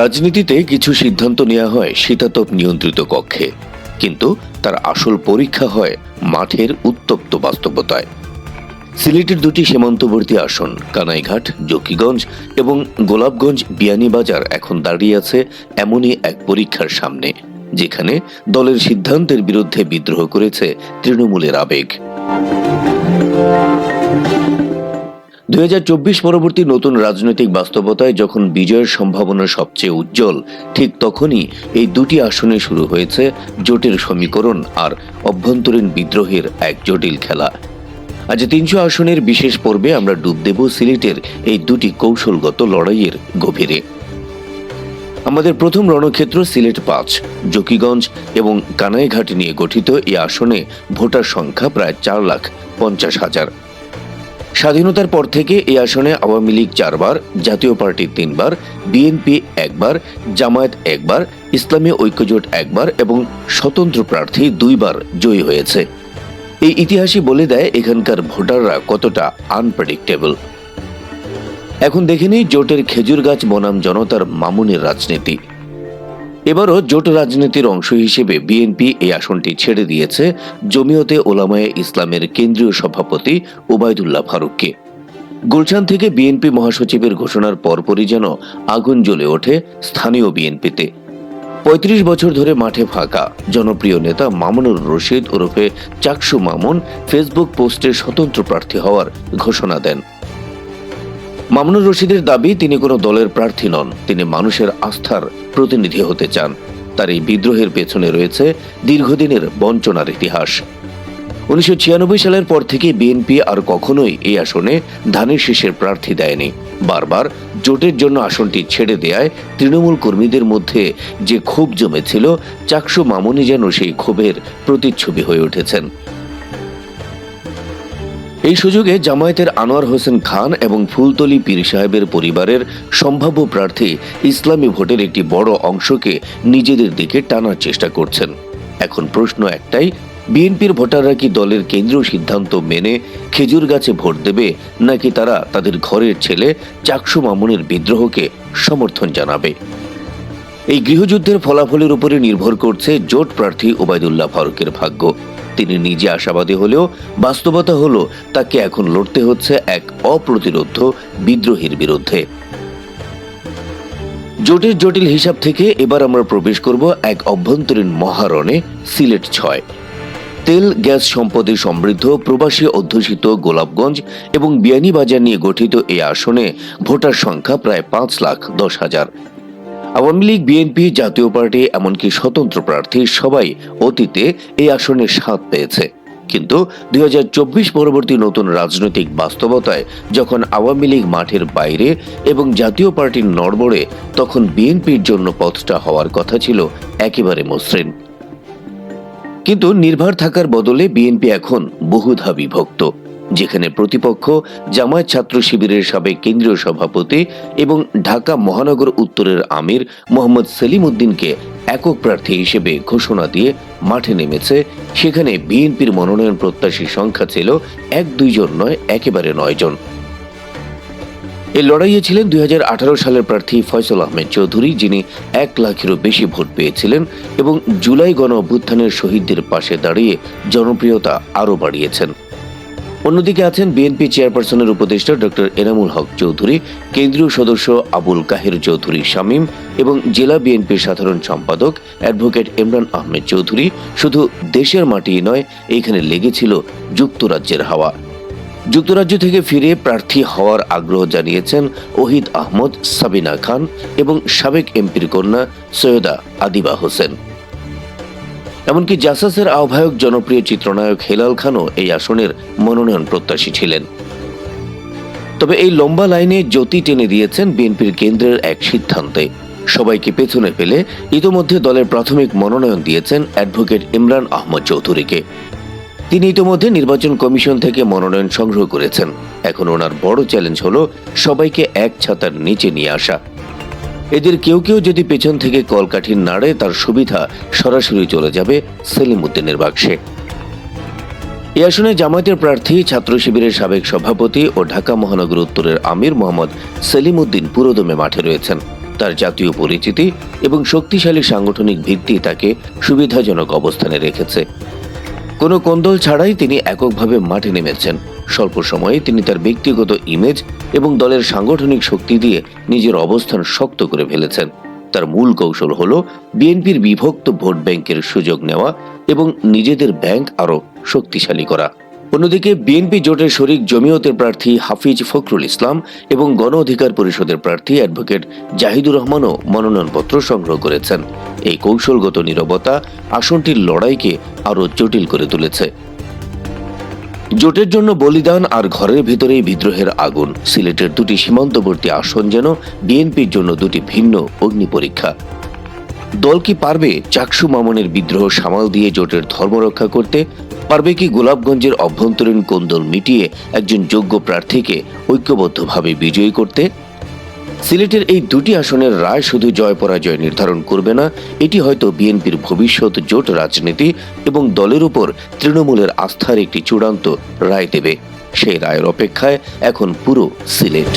রাজনীতিতে কিছু সিদ্ধান্ত নেওয়া হয় শীতাতপ নিয়ন্ত্রিত কক্ষে। কিন্তু তার আসল পরীক্ষা হয় মাঠের উত্তপ্ত বাস্তবতায়। সিলেটের দুটি সীমান্তবর্তী আসন, কানাইঘাট, জকিগঞ্জ এবং গোলাপগঞ্জ বিয়ানীবাজার এখন দাঁড়িয়ে আছে এমনই এক পরীক্ষার সামনে, যেখানে দলের সিদ্ধান্তের বিরুদ্ধে বিদ্রোহ করেছে তৃণমূলের আবেগ। দুই হাজার চব্বিশ পরবর্তী নতুন রাজনৈতিক বাস্তবতায় যখন বিজয়ের সম্ভাবনা সবচেয়ে উজ্জ্বল, ঠিক তখনই এই দুটি আসনে শুরু হয়েছে জোটের সমীকরণ আর অভ্যন্তরীণ বিদ্রোহের এক জটিল খেলা। আজ তিনশো আসনের বিশেষ পর্বে আমরা ডুব দেব সিলেটের এই দুটি কৌশলগত লড়াইয়ের গভীরে। আমাদের প্রথম রণক্ষেত্র সিলেট পাঁচ, জকিগঞ্জ এবং কানাইঘাট নিয়ে গঠিত এই আসনে ভোটার সংখ্যা প্রায় চার লাখ পঞ্চাশ হাজার। স্বাধীনতার পর থেকে এই আসনে আওয়ামী লীগ চারবার, জাতীয় পার্টি তিনবার, বিএনপি একবার, জামায়াত একবার, ইসলামী ঐক্যজোট একবার এবং স্বতন্ত্র প্রার্থী দুইবার জয়ী হয়েছে। এই ইতিহাসই বলে দেয় এখানকার ভোটাররা কতটা আনপ্রেডিক্টেবল এখন দেখে নিই জোটের খেজুর গাছ বনাম জনতার মামুনের রাজনীতি। এবারও জোট রাজনীতির অংশ হিসেবে বিএনপি এই আসনটি ছেড়ে দিয়েছে জমিয়তে ওলামায়ে ইসলামের কেন্দ্রীয় সভাপতি ওবায়দুল্লাহ ফারুককে। গুলশান থেকে বিএনপি মহাসচিবের ঘোষণার পরপরই যেন আগুন জ্বলে ওঠে স্থানীয় বিএনপিতে। পঁয়ত্রিশ বছর ধরে মাঠে ফাঁকা। জনপ্রিয় নেতা মামুনুর রশিদ ওরফে চাকসু মামুন ফেসবুক পোস্টে স্বতন্ত্র প্রার্থী হওয়ার ঘোষণা দেন। মামুনুর রশিদের দাবি, তিনি কোনো দলের প্রার্থী নন, তিনি মানুষের আস্থার প্রতিনিধি হতে চান। তার এই বিদ্রোহের পেছনে রয়েছে দীর্ঘদিনের বঞ্চনার ইতিহাস। উনিশশো ছিয়ানব্বই সালের পর থেকে বিএনপি আর কখনোই এই আসনে ধানের শীষের প্রার্থী দেয়নি। বারবার জোটের জন্য আসনটি ছেড়ে দেয়ায় তৃণমূল কর্মীদের মধ্যে যে ক্ষোভ জমেছিল, চাকসু মামুনি যেন সেই ক্ষোভের প্রতিচ্ছবি হয়ে উঠেছেন। এই সুযোগে জামায়াতের আনোয়ার হোসেন খান এবং ফুলতলি পীর সাহেবের পরিবারের সম্ভাব্য প্রার্থী ইসলামী ভোটের একটি বড় অংশকে নিজেদের দিকে টানার চেষ্টা করছেন। এখন প্রশ্ন একটাই, বিএনপির ভোটাররা কি দলের কেন্দ্রীয় সিদ্ধান্ত মেনে খেজুর গাছে ভোট দেবে, নাকি তারা তাদের ঘরের ছেলে চাকসু মামুনের বিদ্রোহকে সমর্থন জানাবে? এই গৃহযুদ্ধের ফলাফলের উপরে নির্ভর করছে জোট প্রার্থী ওবায়দুল্লাহ ফারুকের ভাগ্য। তিনি নিজে আশাবাদী হলেও বাস্তবতা হলো, তাকে এখন লড়তে হচ্ছে এক অপ্রতিরোধ বিদ্রোহীর বিরুদ্ধে। জোটের জটিল হিসাব থেকে এবার আমরা প্রবেশ করব এক অভ্যন্তরীণ মহারণে, সিলেট ছয়। তেল, গ্যাস সম্পদে সমৃদ্ধ প্রবাসী অধ্যুষিত গোলাপগঞ্জ এবং বিয়ানীবাজার নিয়ে গঠিত এই আসনে ভোটার সংখ্যা প্রায় পাঁচ লাখ দশ হাজার। আওয়ামী লীগ, বিএনপি জাতীয় পার্টি এমনকি স্বতন্ত্র প্রার্থী সবাই অতীতে এই আসনের স্বাদ পেয়েছে। কিন্তু দুই হাজার চব্বিশ পরবর্তী নতুন রাজনৈতিক বাস্তবতায় যখন আওয়ামী লীগ মাঠের বাইরে এবং জাতীয় পার্টির নড়বড়ে, তখন বিএনপির জন্য পথটা হওয়ার কথা ছিল একেবারে মসৃণ। কিন্তু নির্ভর থাকার বদলে বিএনপি এখন বহুধা বিভক্ত যেখানে প্রতিপক্ষ, জামায়াত ছাত্র শিবিরের সাবেক কেন্দ্রীয় সভাপতি এবং ঢাকা মহানগর উত্তরের আমির মোহাম্মদ সেলিম উদ্দিনকে একক প্রার্থী হিসেবে ঘোষণা দিয়ে মাঠে নেমেছে। সেখানে বিএনপির মনোনয়ন প্রত্যাশী সংখ্যা ছিল এক দুইজন নয়, একেবারে নয় জন। এই লড়াইয়ে ছিলেন দুই হাজার আঠারো সালের প্রার্থী ফয়সল আহমেদ চৌধুরী, যিনি এক লাখেরও বেশি ভোট পেয়েছিলেন এবং জুলাই গণ অভ্যুত্থানের শহীদদের পাশে দাঁড়িয়ে জনপ্রিয়তা আরও বাড়িয়েছেন। অন্যদিকে আছেন বিএনপি চেয়ারপারসনের উপদেষ্টা ডক্টর এনামুল হক চৌধুরী, কেন্দ্রীয় সদস্য আবুল কাহের চৌধুরী শামীম এবং জেলা বিএনপির সাধারণ সম্পাদক অ্যাডভোকেট ইমরান আহমেদ চৌধুরী। শুধু দেশের মাটিই নয় এখানে লেগেছিল যুক্তরাজ্যের হাওয়া। যুক্তরাজ্য থেকে ফিরে প্রার্থী হওয়ার আগ্রহ জানিয়েছেন ওহিদ আহমদ, সাবিনা খান এবং সাবেক এমপির কন্যা সৈয়দা আদিবা হোসেন। এমনকি জাসাসের আহ্বায়ক জনপ্রিয় চিত্রনায়ক হেলাল খানও এই আসনের মনোনয়ন প্রত্যাশী ছিলেন। তবে এই লম্বা লাইনে জ্যোতি টেনে দিয়েছেন বিএনপির কেন্দ্রের এক সিদ্ধান্তে। সবাইকে পেছনে ফেলে ইতোমধ্যে দলের প্রাথমিক মনোনয়ন দিয়েছেন অ্যাডভোকেট ইমরান আহমদ চৌধুরীকে। তিনি ইতোমধ্যে নির্বাচন কমিশন থেকে মনোনয়ন সংগ্রহ করেছেন। এখন ওনার বড় চ্যালেঞ্জ হল সবাইকে এক ছাতার নিচে নিয়ে আসা। এদের কেউ কেউ যদি পেছন থেকে কলকাঠির নাড়ে, তার সুবিধা সরাসরি চলে যাবে সেলিম উদ্দিনের বাক্সে। এ আসনে জামায়াতের প্রার্থী, ছাত্র শিবিরের সাবেক সভাপতি ও ঢাকা মহানগর উত্তরের আমির মোহাম্মদ সেলিম উদ্দিন পুরোদমে মাঠে রয়েছেন। তার জাতীয় পরিচিতি এবং শক্তিশালী সাংগঠনিক ভিত্তি তাকে সুবিধাজনক অবস্থানে রেখেছে। কোনো কোন্দল ছাড়াই তিনি এককভাবে মাঠে নেমেছেন। স্বল্প সময়ে তিনি তার ব্যক্তিগত ইমেজ এবং দলের সাংগঠনিক শক্তি দিয়ে নিজের অবস্থান শক্ত করে ফেলেছেন। তার মূল কৌশল হল বিএনপির বিভক্ত ভোট ব্যাংকের সুযোগ নেওয়া এবং নিজেদের ব্যাংক আরও শক্তিশালী করা। অন্যদিকে বিএনপি জোটের শরিক জমিয়তের প্রার্থী হাফিজ ফখরুল ইসলাম এবং গণ অধিকার পরিষদের প্রার্থী অ্যাডভোকেট জাহিদুর রহমানও মনোনয়নপত্র সংগ্রহ করেছেন। এই কৌশলগত নীরবতা আসনটির লড়াইকে আরও জটিল করে তুলেছে। জোটের জন্য বলিদান আর ঘরের ভিতরেই বিদ্রোহের আগুন। সিলেটের দুটি সীমান্তবর্তী আসন যেন বিএনপির জন্য দুটি ভিন্ন অগ্নি পরীক্ষা। দল কি পারবে চাকসু মামনের বিদ্রোহ সামাল দিয়ে জোটের ধর্ম রক্ষা করতে? পারবে কি গোলাপগঞ্জের অভ্যন্তরীণ কোন্দল মিটিয়ে একজন যোগ্য প্রার্থীকে ঐক্যবদ্ধভাবে বিজয়ী করতে? সিলেটের এই দুটি আসনের রায় শুধু জয় পরাজয় নির্ধারণ করবে না, এটি হয়তো বিএনপির ভবিষ্যৎ জোট রাজনীতি এবং দলের উপর তৃণমূলের আস্থার একটি চূড়ান্ত রায় দেবে। সেই রায়ের অপেক্ষায় এখন পুরো সিলেট।